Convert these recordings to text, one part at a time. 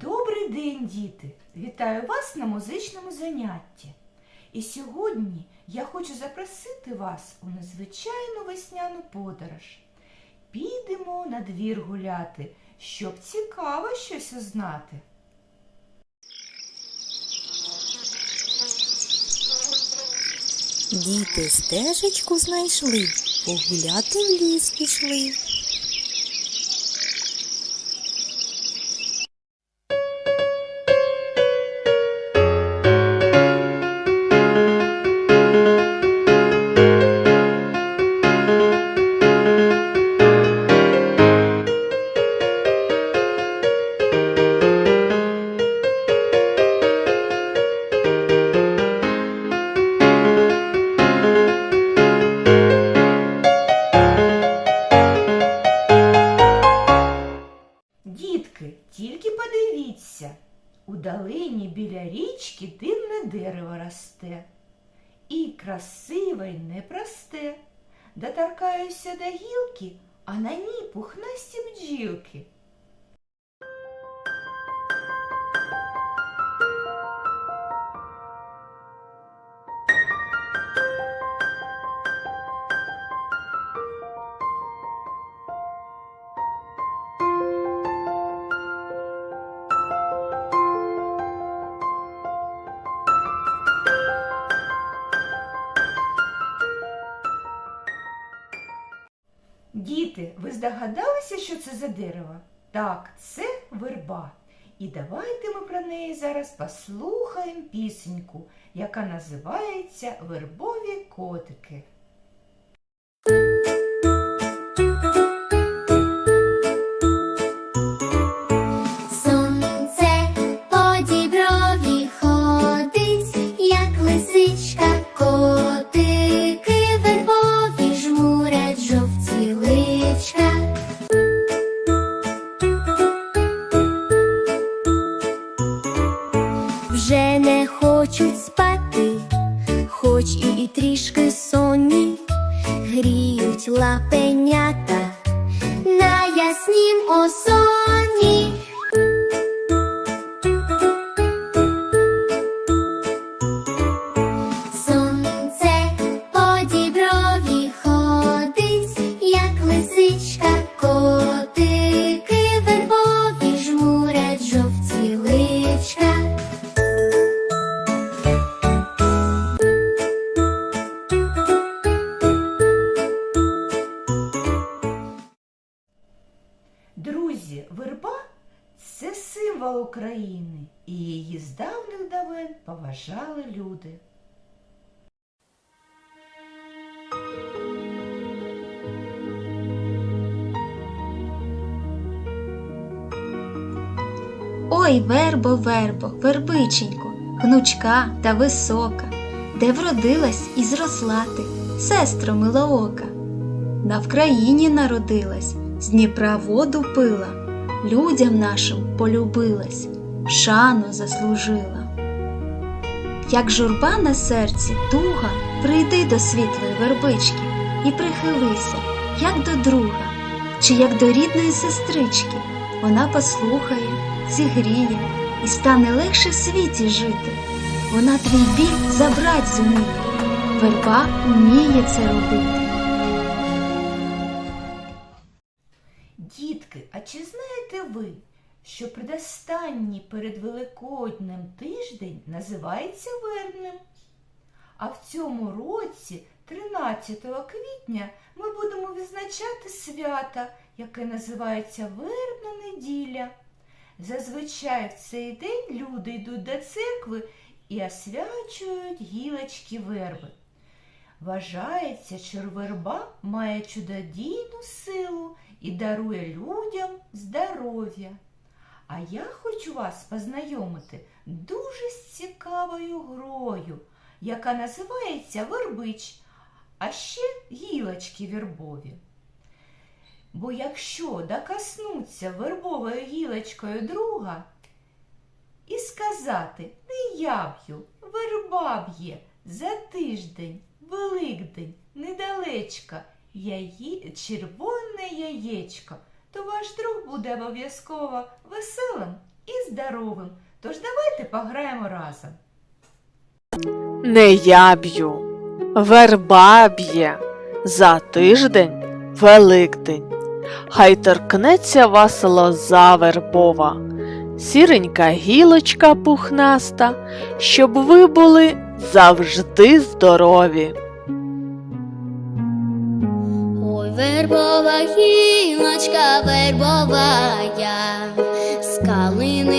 Добрий день, діти! Вітаю вас на музичному занятті. І сьогодні я хочу запросити вас у незвичайну весняну подорож. Підемо на двір гуляти, щоб цікаво щось узнати. Діти стежечку знайшли, погуляти в ліс пішли. Подивіться, у долині біля річки дивне дерево росте. І красиве, й непросте. Доторкаюся до гілки, а на ній пухнасті бджілки. Діти, ви здогадалися, що це за дерево? Так, це верба. І давайте ми про неї зараз послухаємо пісеньку, яка називається Вербові котики. Лапенята на яснім осоні. України, і її з давних давен поважали люди. Ой, вербо, вербо, вербиченько, гнучка та висока, де вродилась і зросла ти, сестро милоока. На Вкраїні народилась, з Дніпра воду пила, людям нашим полюбилась, шану заслужила. Як журба на серці туга, прийди до світлої вербички і прихилися, як до друга, чи як до рідної сестрички. Вона послухає, зігріє і стане легше в світі жити. Вона твій біль забрать зуміє, верба вміє це робити. Ви, що предостанній перед Великоднем тиждень називається вербним? А в цьому році, 13 квітня, ми будемо відзначати свято, яке називається Вербна неділя. Зазвичай в цей день люди йдуть до церкви і освячують гілочки верби. Вважається, що верба має чудодійну силу і дарує людям здоров'я. А я хочу вас познайомити дуже з цікавою грою, яка називається вербич, а ще гілочки вербові. Бо якщо докоснуться вербовою гілочкою друга і сказати не я б'ю, верба б'є за тиждень, Великдень, недалечка, яї... червоне яєчко, то ваш друг буде обов'язково веселим і здоровим. Тож давайте пограємо разом. Не я б'ю, верба б'є, за тиждень Великдень. Хай торкнеться вас лоза вербова, сіренька гілочка пухнаста, щоб ви були завжди здорові. Ой, вербова гілочка, вербова я, з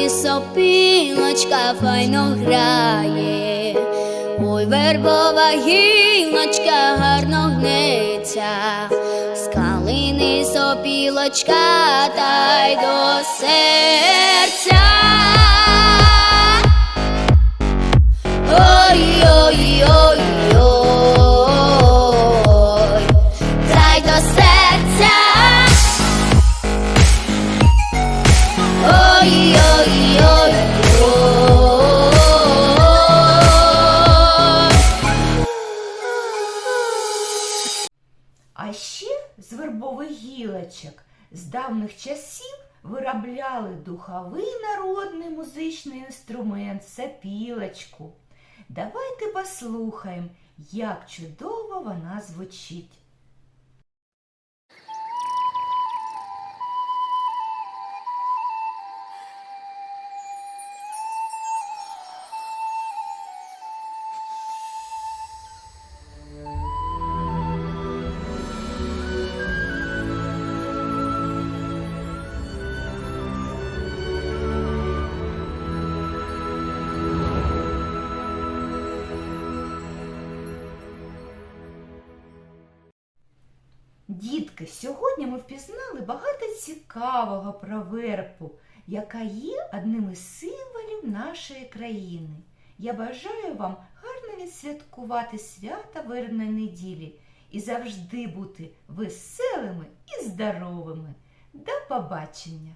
сопілочка файно грає. Ой, вербова гілочка гарно гнеться, з калини сопілочка та й до серця. Виробляли духовий народний музичний інструмент сапілочку. Давайте послухаємо, як чудово вона звучить. Дітки, сьогодні ми впізнали багато цікавого про вербу, яка є одним із символів нашої країни. Я бажаю вам гарно відсвяткувати свята вербної неділі і завжди бути веселими і здоровими. До побачення!